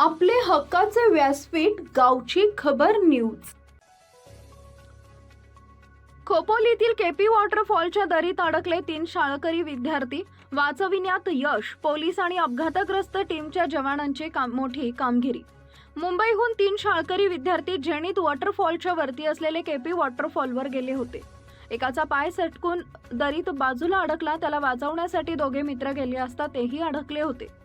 आपले हक्काचे व्यासपीठ गावची खबर न्यूज. खोपोलीतील केपी वॉटरफॉलच्या दरीत अडकले तीन शाळकरी विद्यार्थी. वाचविण्यात यश पोलीस आणि अपघातग्रस्त टीमच्या जवानांची काम मोठी कामगिरी. मुंबईहून तीन शाळकरी विद्यार्थी जेणीत वॉटरफॉलच्या वरती असलेले केपी वॉटरफॉलवर गेले होते. एकाचा पाय सटकून दरीत बाजूला अडकला त्याला वाचवण्यासाठी दोघे मित्र गेले असता तेही अडकले होते.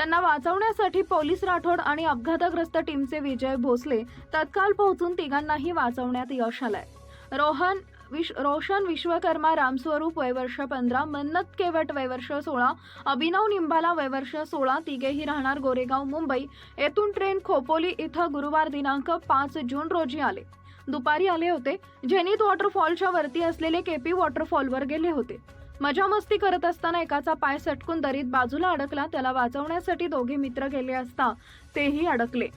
त्यांना वाचवण्यासाठी पोलीस राठोड आणि अपघातग्रस्त टीमचे विजय भोसले तत्काळ पोहोचून तिघांनाही वाचवण्यात यश आलंय. रोहन विश रोशन विश्वकर्मा रामस्वरूप वयवर्ष पंधरा मन्नत केवट वयवर्ष सोळा अभिनव निंबाला वयवर्ष सोळा तिघेही राहणार गोरेगाव मुंबई. येथून ट्रेन खोपोली इथं गुरुवार दिनांक पाच जून रोजी आले. दुपारी आले होते. झेनित वॉटरफॉलच्या वरती असलेले केपी वॉटरफॉलवर गेले होते. मजा मस्ती करत असताना एकाचा पाय सटकून दरीत बाजूला अडकला. त्याला वाचवण्यासाठी दोघे मित्र गेले असता तेही अडकले.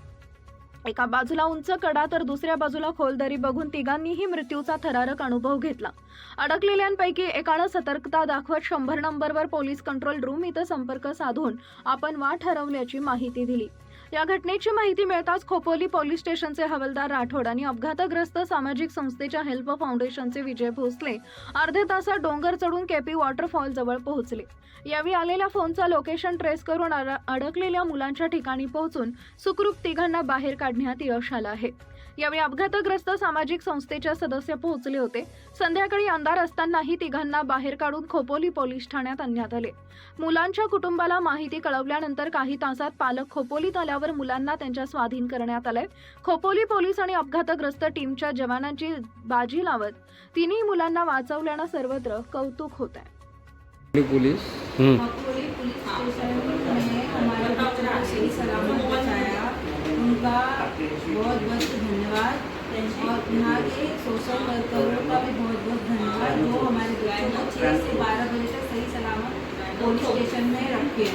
एका बाजूला उंच कडा तर दुसऱ्या बाजूला खोल दरी बघून तिघांनीही मृत्यूचा थरारक अनुभव घेतला. अडकलेल्यांपैकी एकानं सतर्कता दाखवत शंभर नंबरवर पोलीस कंट्रोल रूम इथं संपर्क साधून आपण वाट ठरवल्याची माहिती दिली. या घटनेची माहिती मिळताच खोपोली पोलीस स्टेशनचे हवालदार राठोड आणि अपघातग्रस्त सामाजिक संस्थेच्या हेल्प फाउंडेशनचे विजय भोसले अर्धे तासात डोंगर चढून केपी वॉटरफॉल जवळ पोहोचले. यावेळी आलेल्या फोनचा लोकेशन ट्रेस करून अड- अडकलेल्या मुलांच्या ठिकाणी पोहोचून सुखरूप तिघांना बाहेर काढण्यात यश आलं आहे. यावेळी अपघातग्रस्त सामाजिक संस्थेच्या सदस्य पोहोचले होते. संध्याकाळी अंधार असतानाही तिघांना बाहेर काढून खोपोली पोलीस ठाण्यात आणण्यात आले. मुलांच्या कुटुंबाला माहिती कळवल्यानंतर काही तासात पालक खोपोलीत आल्यावर मुलांना त्यांच्या स्वाधीन करण्यात आलंय खोपोली पोलीस आणि अपघातग्रस्त टीमच्या जवानांची बाजी लावत तिन्ही मुलांना वाचवल्यानं सर्वत्र कौतुक होत आहे पोलीस हम्म, मकबूली पुलिस स्टेशन में हमारे बच्चों को सही सलामत पहुँचाया उनका बहुत बहुत और यहाँ के सोशल वर्करों का भी बहुत बहुत धन्यवाद। जो हमारे बच्चों को छः से बारह बजे तक सही सलामत पुलिस स्टेशन में रखे।